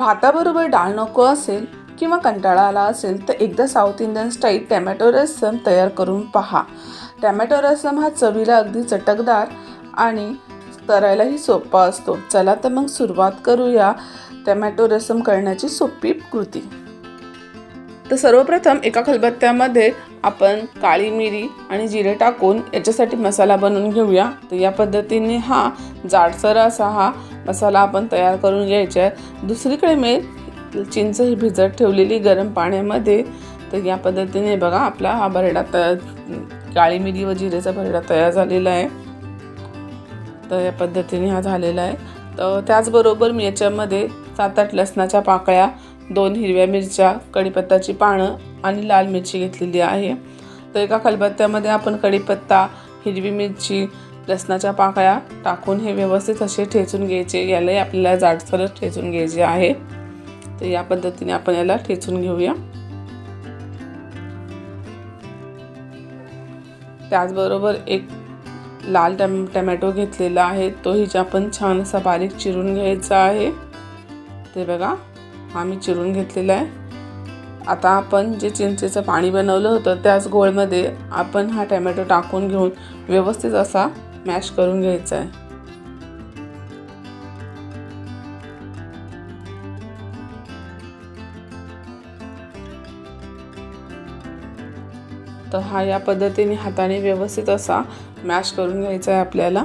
भाताबरोबर डाळ नको असेल किंवा कंटाळा आला असेल तर एकदा south Indian style tomato rasam तयार करून पहा. टॅमॅटो रस्सम हा चवीला अगदी चटकदार आणि करायलाही सोपा असतो. चला तर मग सुरुवात करूया टॅमॅटो रसम करण्याची सोपी कृती. तर सर्वप्रथम एका खलबत्त्यामध्ये आपण काळी मिरी आणि जिरे टाकून याच्यासाठी मसाला बनवून घेऊया. तर या पद्धतीने हा जाडसर असा हा मसाला आपण तयार करून घ्यायचा आहे. दुसरीकडे मी चिंच ही भिजत ठेवलेली गरम पाण्यामध्ये. तर या पद्धतीने बघा आपला हा भरडा तयार काळी मिरी व जिरेचा भरडा तयार झालेला आहे. तर या पद्धतीने हा झालेला आहे. तर त्याचबरोबर मी याच्यामध्ये सात आठ लसणाच्या पाकळ्या दोन हिरव्या मिरच्या कढीपत्ताची पानं आणि लाल मिरची घेतलेली आहे. तर एका खलबत्त्यामध्ये आपण कढीपत्ता हिरवी मिरची लसणाच्या पाकळ्या टाकून हे व्यवस्थित असे ठेचून घ्यायचे. यालाही आपल्याला जाडसरच ठेचून घ्यायचे आहे. तर या पद्धतीने आपण याला ठेचून घेऊया. त्याचबरोबर एक लाल टम टमॅटो घेतलेला आहे. तोही आपण छान असा बारीक चिरून घ्यायचा आहे. ते बघा हा मी चिरून घेतलेला आहे. आता आपण जे चिंचेचं पाणी बनवलं होतं त्याच गोळमध्ये आपण हा टमॅटो टाकून घेऊन व्यवस्थित असा मॅश करून घ्यायचा आहे. तर हा या पद्धतीने हाताने व्यवस्थित असा मॅश करून घ्यायचा आहे आपल्याला.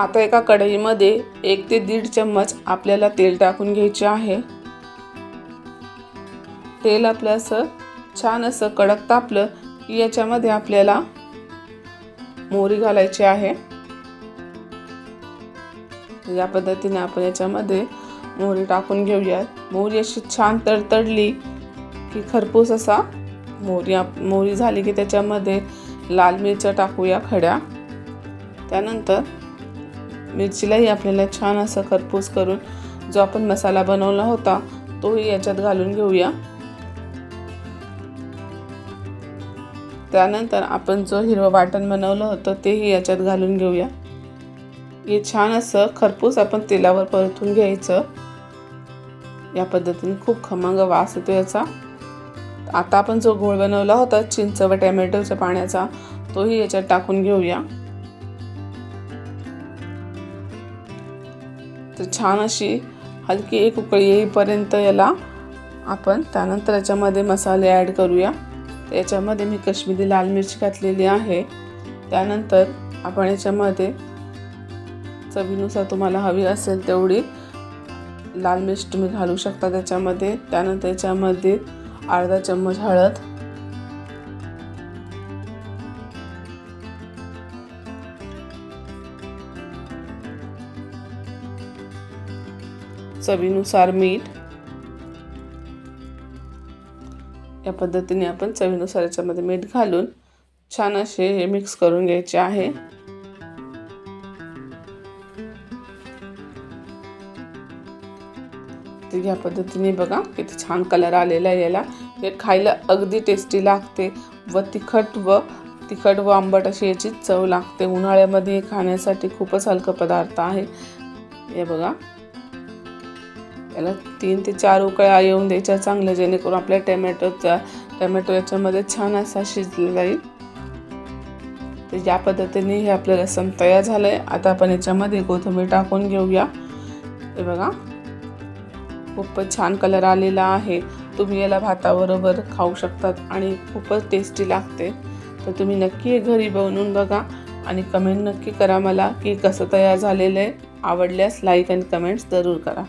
आता एका कढईमध्ये एक ते दीड चम्मच आपल्याला तेल टाकून घ्यायचे आहे. तेल आपलं असं छान असं कडक तापलं की याच्यामध्ये आपल्याला मोहरी घालायची आहे. या पद्धतीने आपण याच्यामध्ये मोहरी टाकून घेऊयात. मोहरी अशी छान तडतडली की खरपूस असा मोहरी मोहरी झाली की त्याच्यामध्ये लाल मिरच्या टाकूया खड्या. त्यानंतर मिरचीलाही आपल्याला छान असं खरपूस करून जो आपण मसाला बनवला होता तोही याच्यात घालून घेऊया. त्यानंतर आपण जो हिरवं वाटण बनवलं होतं तेही याच्यात घालून घेऊया. हे छान असं खरपूस आपण तेलावर परतून घ्यायचं. या पद्धतीने खूप खमंग वास येतो याचा. आता आपण जो घोळ बनवला होता चिंच व टॅमॅटोच्या पाण्याचा तोही याच्यात टाकून घेऊया. तर छान अशी हलकी एक उकळी येईपर्यंत याला आपण त्यानंतर याच्यामध्ये मसाले ॲड करूया. याच्यामध्ये मी कश्मीरी लाल मिरची घातलेली आहे. त्यानंतर आपण याच्यामध्ये चवीनुसार तुम्हाला हवी असेल तेवढी लाल मिरची तुम्ही घालू शकता त्याच्यामध्ये. त्यानंतर याच्यामध्ये अर्धा चम्मच हळद चवीनुसार मीठ. या पद्धतीने आपण चवीनुसार याच्यामध्ये मीठ घालून छान असे हे मिक्स करून घ्यायचे आहे. तर या पद्धतीने बघा किती छान कलर आलेला आहे याला. हे खायला अगदी टेस्टी लागते व तिखट व तिखट व आंबट अशी याची चव लागते. उन्हाळ्यामध्ये खाण्यासाठी खूपच हलकं पदार्थ आहे. हे बघा. याला तीन ते चार उकळ्या येऊन द्यायच्या चांगल्या जेणेकरून आपल्या टमॅटोचा टमॅटो याच्यामध्ये छान असा शिजला जाईल. तर या पद्धतीने हे आपलं रसम तयार झालं आहे आता आपण याच्यामध्ये कोथिंबीर टाकून घेऊया. हे बघा. खूपच छान कलर आलेला आहे. तुम्ही याला भाताबरोबर खाऊ शकतात आणि खूपच टेस्टी लागते. तर तुम्ही नक्की घरी बनवून बघा आणि कमेंट नक्की करा मला की कसं तयार झालेलं आहे. आवडल्यास लाईक आणि कमेंट्स जरूर करा.